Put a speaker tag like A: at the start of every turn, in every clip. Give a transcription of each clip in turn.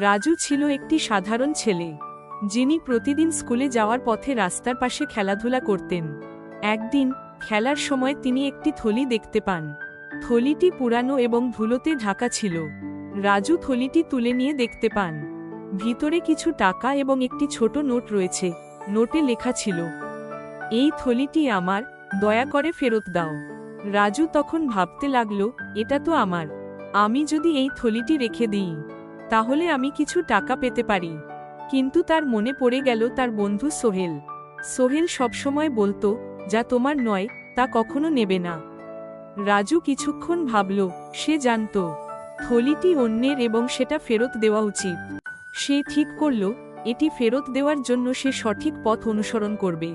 A: রাজু ছিল একটি সাধারণ ছেলে, যিনি প্রতিদিন স্কুলে যাওয়ার পথে রাস্তার পাশে খেলাধুলা করতেন। একদিন, খেলার সময় তিনি একটি থলি দেখতে পান। থলিটি পুরানো এবং ধুলোতে ঢাকা ছিল। রাজু থলিটি তুলে নিয়ে দেখতে পান। ভিতরে কিছু টাকা এবং একটি ছোট নোট রয়েছে। নোটে লেখা ছিল, এই থলিটি আমার, দয়া করে ফেরত দাও। রাজু তখন ভাবতে লাগল, এটা তো আমার। আমি যদি এই থলিটি রেখে দিই তাহলে আমি কিছু টাকা পেতে পারি। কিন্তু তার মনে পড়ে গেল তার বন্ধু সোহেল। সোহেল সবসময় বলতো, যা তোমার নয়, তা কখনো নেবে না। রাজু কিছুক্ষণ ভাবল, সে জানত, থলিটি অন্যের এবং সেটা ফেরত দেওয়া উচিত। সে ঠিক করল, এটি ফেরত দেওয়ার জন্য সে সঠিক পথ অনুসরণ করবে।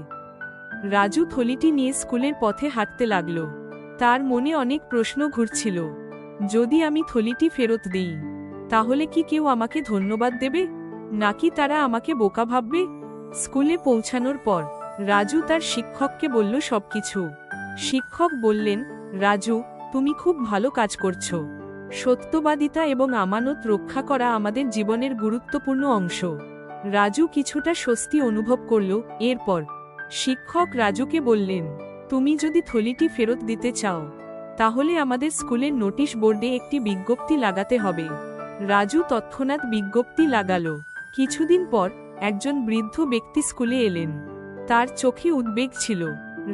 A: রাজু থলিটি নিয়ে স্কুলের পথে হাঁটতে লাগল। তার মনে অনেক প্রশ্ন ঘুরছিল, যদি আমি থলিটি ফেরত দিই তাহলে কি কেউ আমাকে ধন্যবাদ দেবে? নাকি তারা আমাকে বোকা ভাববে? স্কুলে পৌঁছানোর পর রাজু তার শিক্ষককে বলল সবকিছু। শিক্ষক বললেন, রাজু, তুমি খুব ভালো কাজ করছ। সত্যবাদিতা এবং আমানত রক্ষা করা আমাদের জীবনের গুরুত্বপূর্ণ অংশ। রাজু কিছুটা স্বস্তি অনুভব করল। এরপর শিক্ষক রাজুকে বললেন, তুমি যদি থলিটি ফেরত দিতে চাও, তাহলে আমাদের স্কুলের নোটিশ বোর্ডে একটি বিজ্ঞপ্তি লাগাতে হবে। রাজু তৎক্ষণাৎ বিজ্ঞপ্তি লাগালো। কিছুদিন পর একজন বৃদ্ধ ব্যক্তি স্কুলে এলেন। তার চোখে উদ্বেগ ছিল।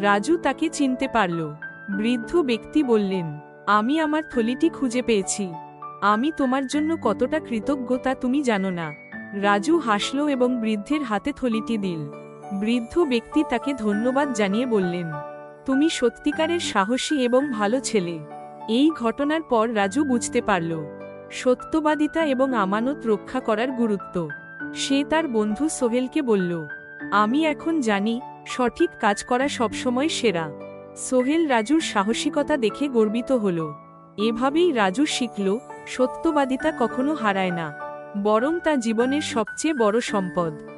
A: রাজু তাকে চিনতে পারল। বৃদ্ধ ব্যক্তি বললেন, আমি আমার থলিটি খুঁজে পেয়েছি। আমি তোমার জন্য কতটা কৃতজ্ঞতা তুমি জানো না। রাজু হাসল এবং বৃদ্ধের হাতে থলিটি দিল। বৃদ্ধ ব্যক্তি তাকে ধন্যবাদ জানিয়ে বললেন, তুমি সত্যিকারের সাহসী এবং ভালো ছেলে। এই ঘটনার পর রাজু বুঝতে পারল সত্যবাদিতা এবং আমানত রক্ষা করার গুরুত্ব। সে তার বন্ধু সোহেলকে বলল, আমি এখন জানি, সঠিক কাজ করা সবসময় সেরা সোহেল রাজুর সাহসিকতা দেখে গর্বিত হল। এভাবেই রাজু শিখল, সত্যবাদিতা কখনো হারায় না, বরং তা জীবনের সবচেয়ে বড় সম্পদ।